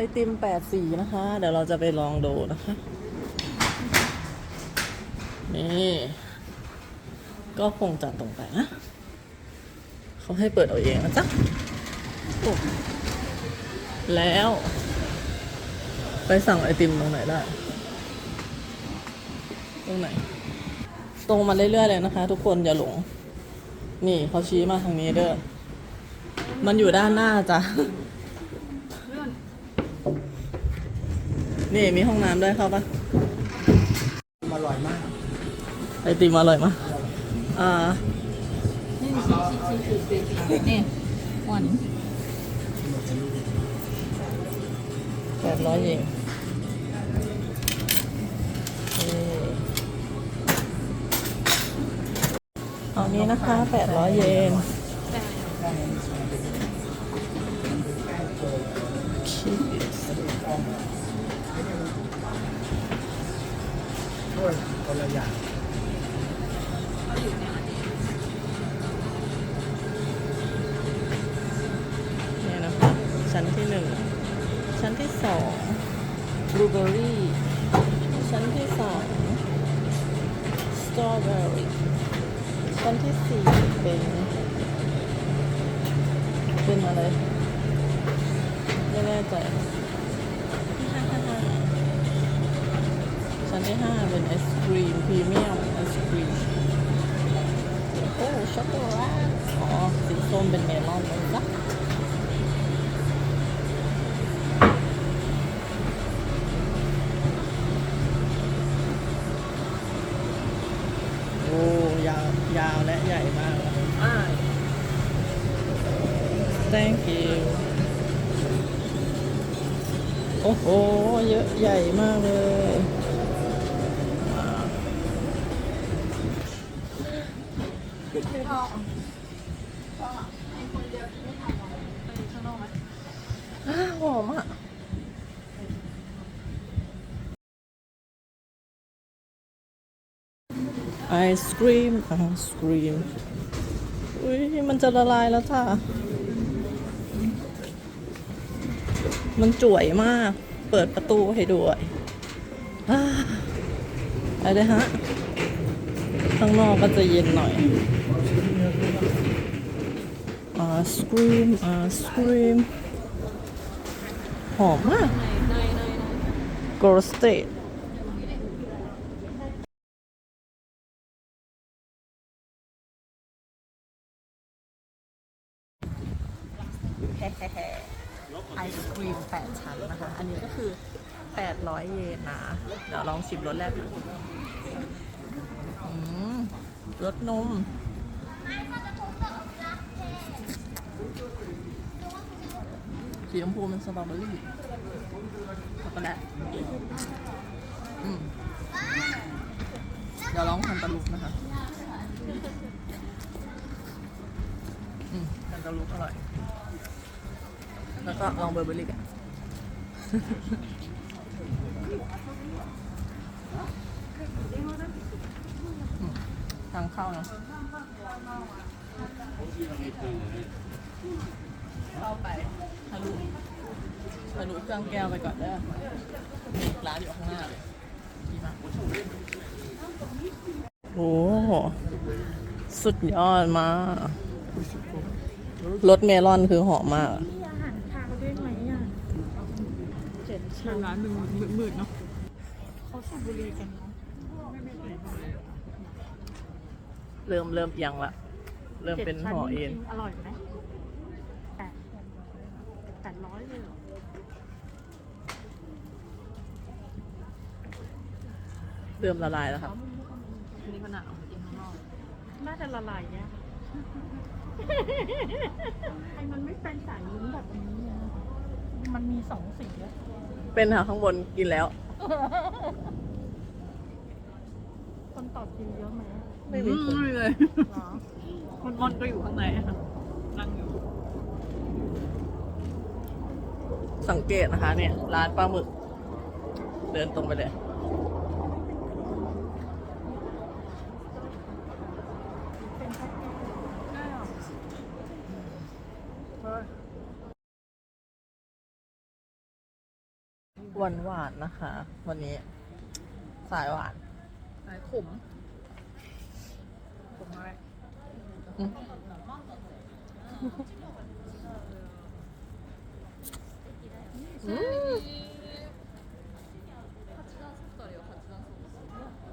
ไอติมแปดสีนะคะ เดี๋ยวเราจะไปลองดูนะคะ นี่ ก็คงจัดตรงไปนะ เขาให้เปิดเอาเองนะจ๊ะแล้ว ไปสั่งไอติมตรงไหนได้ ตรงไหน ตรงมาเรื่อยๆเลยนะคะ ทุกคนอย่าหลง นี่เขาชี้มาทางนี้เด้อ มันอยู่ด้านหน้าจ้ะ นี่มีห้องน้ำด้วยเข้าปะอร่อยมาก ไอติมอร่อยมากอ่านี่ชี้ชี้ชี้ชี้ชี้นี่หวานแปดร้อยเยนเอานี้นะคะแปดร้อยเยนคิด ด้วยคนละอย่างเนี่ยนะคะ ชั้นที่หนึ่ง ชั้นที่สองบลูเบอรี่ ชั้นที่สามสตรอเบอรี่ ชั้นที่สี่เป็น เป็นอะไรไม่แน่ใจ ชั้นที่ห้าเป็นไอศครีมพรีเมียมไอศครีมโอ้ช็อกโกแลตอ๋อสีส้มเป็นเมลอนเลยจ้ะโอ้ยาวยาวและใหญ่มากเลยอ่า thank you โอ้โห เยอะใหญ่มากเลยว้าวอ้าว หอมอะไอศครีมไอศครีม อุ้ยมันจะละลายแล้วจ้ะมันจ่วยมาก เปิดประตูให้ด้วยอ่าไปเลยฮะ ข้างนอกก็จะเย็นหน่อยไอศครีมไอศครีมหอมมากเนยเนยเนยโกลสเตทไอศครีมแปดชั้นนะคะ อันนี้ก็คือ800เยนนะ เดี๋ยวลองชิมรสแรกดู รสนมสีชมพูเป็นสตรอเบอรี่ช็อกโกแลตเดี๋ยวลองทำตะลุกนะคะอืมทำตะลุกอร่อย แล้วก็ลองเบอร์เบอรี่กันอืม ทางเข้าเนาะเข้าไปทะลุทะลุเครื่องแก้วไปก่อนเด้อมีร้านอยู่ข้างหน้าเลยดีมากโอ้โหสุดยอดมากรสเมลอนคือหอมมากอะอาหารคาวด้วยไหมอะเจ็ดชั้นร้านหนึ่งมืดๆเนาะเขาสูบบุหรี่กันเนาะ เริ่มเริ่มเอียงละ เริ่มเป็นห่อเอ็นอร่อยไหมแปดแปดร้อยเลยเหรอเริ่มละลายแล้วครับอันนี้ขนาดเอามากินข้างนอกน่าจะละลายเนี่ยไอ้มันไม่เป็นสายลุ้งแบบนี้อะมันมีสองสีอะเป็นค่ะข้างบนกินแล้ว คนต่อคิวเยอะไหม ไม่มีคนเลยเหรอคนมอนก็อยู่ข้างในค่ะนั่งอยู่ สังเกตนะคะเนี่ย ร้านปลาหมึก เดินตรงไปเลย หวานหวานๆนะคะ วันนี้ สายหวาน สายขม 응.